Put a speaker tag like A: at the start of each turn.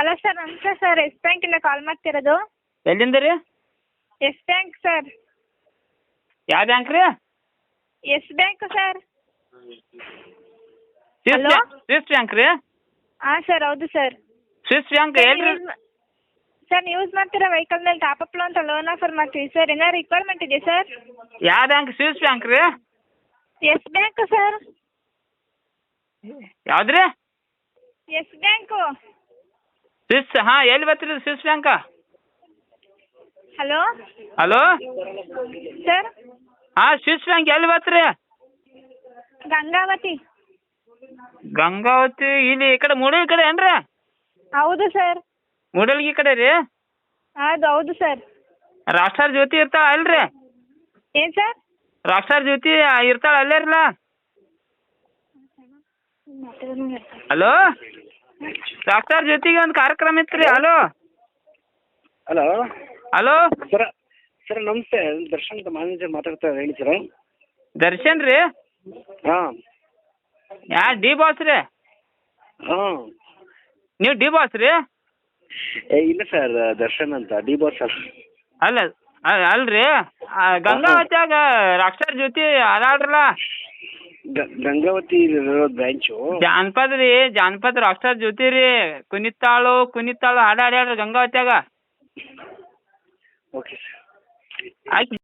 A: Hello sir ನಮಸ್ತೆ sir Yes ಬ್ಯಾಂಕಿಂದ call ಮಾಡ್ತಿರೋದು?
B: ಎಲ್ಲಿಂದ ರೀ?
A: ಎಸ್ ಬ್ಯಾಂಕ್ ಸರ್
B: ಯಾವ ಬ್ಯಾಂಕ್ ರೀ?
A: Yes bank sir Hello?
B: Swiss bank ರೀ?
A: ಹಾಂ ಸರ್ ಹೌದು ಸರ್
B: ಸ್ವಿಸ್ ಬ್ಯಾಂಕ್ ಎಲ್ರಿ?
A: ಸರ್ ಯೂಸ್ ಮಾಡ್ತಿರೋ ವೆಹಿಕಲ್ ಮೇಲೆ ಟಾಪ್ ಅಪ್ ಅಂತ ಲೋನ್ ಆಫರ್ ಮಾಡ್ತೀವಿ ಸರ್ ಏನಾದ್ರು ರಿಕ್ವೈರ್ಮೆಂಟ್ ಇದೆಯಾ ಸರ್
B: ಯಾವ ಬ್ಯಾಂಕ್? ಸ್ವಿಸ್ ಬ್ಯಾಂಕ್ ರೀ?
A: Yes bank sir
B: ಯಾವ್ದ್ರಿ?
A: Yes bank.
B: Swiss ಹಾಂ ಎಲ್ಲಿ ಬರ್ತೀರಿ Swiss bank?
A: Hello?
B: Hello?
A: Sir?
B: ಹಾಂ ಸ್ವಿಸ್ ಬ್ಯಾಂಕ್ ಎಲ್ಲಿ ಬರ್ತೀರಿ?
A: ಗಂಗಾವತಿ.
B: ಗಂಗಾವತಿ ಇಲ್ಲಿ ಈ ಕಡೆ ಮೂಡಲ್ ಕಡೆ ಏನ್ರಿ?
A: ಹೌದು ಸರ್.
B: ಮೂಡಲ್ಗಿ ಕಡೆ ರೀ?
A: ಅದು ಹೌದು ಸರ್.
B: ರಾಷ್ಟ್ರ ಜ್ಯೋತಿ ಇರ್ತಾಳ ಅಲ್ರಿ?
A: ಏನ್ ಸರ್?
B: ರಾಷ್ಟ್ರ ಜ್ಯೋತಿ ಇರ್ತಾಳ ಅಲ್ಲೇ ಅಲ್ಲೇರ್ಲ ಹಲೋ? ರಾಷ್ಟ್ರ ಜ್ಯೋತಿಗೆ ಒಂದು ಕಾರ್ಯಕ್ರಮ ಇತ್ತು ರೀ hello?
C: Hello?
B: Hello?
C: Sir sir ನಮಸ್ತೆ. ದರ್ಶನ್ ಅಂತ ಮ್ಯಾನೇಜರ್ ಮಾತಾಡ್ತಾ ಹೇಳಿ ಸರ್.
B: ದರ್ಶನ್ ರೀ?
C: ಹಾಂ.
B: ಯಾ ಡಿ ಬಾಸ್ ರೀ?
C: ಹಾಂ.
B: ನೀವು ಡಿ ಬಾಸ್ ರೀ?
C: ಏ ಇಲ್ಲ ಸರ್ ದರ್ಶನ್ ಅಂತ. D boss sir.
B: ಅಲ್ಲ ಅಲ್ರಿ? ಗಂಗಾ ಗಂಗಾವತ್ಯಾಗ ಜೊತೆ ಜ್ಯೋತಿ ಅದಾಳ್ರಲ್ಲ
C: ಗಂಗಾವತಿ ಬ್ರಾಂಚು
B: ಜಾನಪದ ರೀ ಜಾನಪದ ರಾಷ್ಟ್ರ ಜ್ಯೋತಿ ರೀ. ಕುಣಿತಾಳು ಕುಣಿತಾಳು ಹಾಡು ಹಾಡ್ಯಾಡ್ರಿ ಗಂಗಾವತ್ಯಾಗ.
C: ಓಕೆ ಸರ್
B: ಆಯ್ತು.